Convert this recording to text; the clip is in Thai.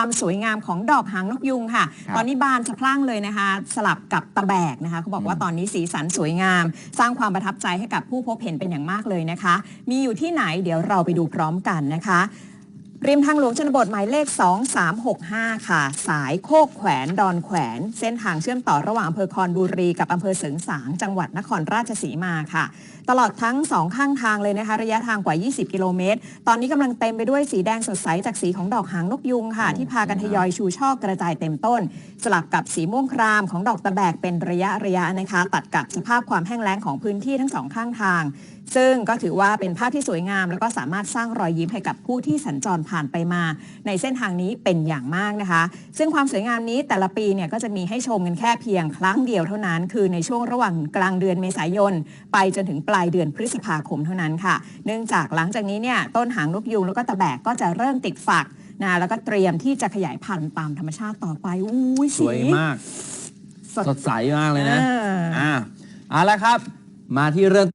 ความสวยงามของดอกหางนกยุงค่ะ ครับ ตอนนี้บานสะพรั่งเลยนะคะ สลับกับตะแบกนะคะเขาบอกว่าตอนนี้สีสันสวยงาม สร้างความประทับใจให้กับผู้พบเห็นเป็นอย่างมากเลยนะคะ มีอยู่ที่ไหนเดี๋ยวเราไปดูพร้อมกันนะคะ ริมทางหลวงชนบทหมายเลข 2365 ค่ะ สายโคกแขวนดอนแขวน เส้นทางเชื่อมต่อระหว่างอำเภอคอนบุรีกับอำเภอเสริงสาง จังหวัดนครราชสีมาค่ะ ตลอดทั้งสองข้างทางเลยนะคะ ระยะทางกว่า 20 กิโลเมตร ตอนนี้กำลังเต็มไปด้วยสีแดงสดใสจากสีของดอกหางนกยุงค่ะ ที่พากันทยอยชูช่อกระจายเต็มต้น สลับกับสีม่วงครามของดอกตะแบกเป็นระยะระยะนะคะ ตัดกับสภาพความแห้งแล้งของพื้นที่ทั้งสองข้างทาง ซึ่งก็ถือว่าเป็นภาพที่สวยงาม แล้วก็สามารถสร้างรอยยิ้มให้กับผู้ที่สัญจรผ่านไปมา ในเส้นทางนี้เป็นอย่างมากนะคะ ซึ่งความสวยงามนี้แต่ละปีเนี่ยก็จะมีให้ชมกันแค่เพียงครั้งเดียวเท่านั้น คือในช่วงระหว่างกลางเดือนเมษายน ไปจนถึงปลายเดือนพฤษภาคมเท่านั้นค่ะ เนื่องจากหลังจากนี้เนี่ยต้นหางนกยูงแล้วก็ตะแบกก็จะเริ่มติดฝักนะแล้วก็เตรียมที่จะขยายพันธุ์ตามธรรมชาติต่อไปอุ้ยสวยมาก สดสดใสมากเลยนะอ่าอ่าเอาละครับ มาที่เรื่อง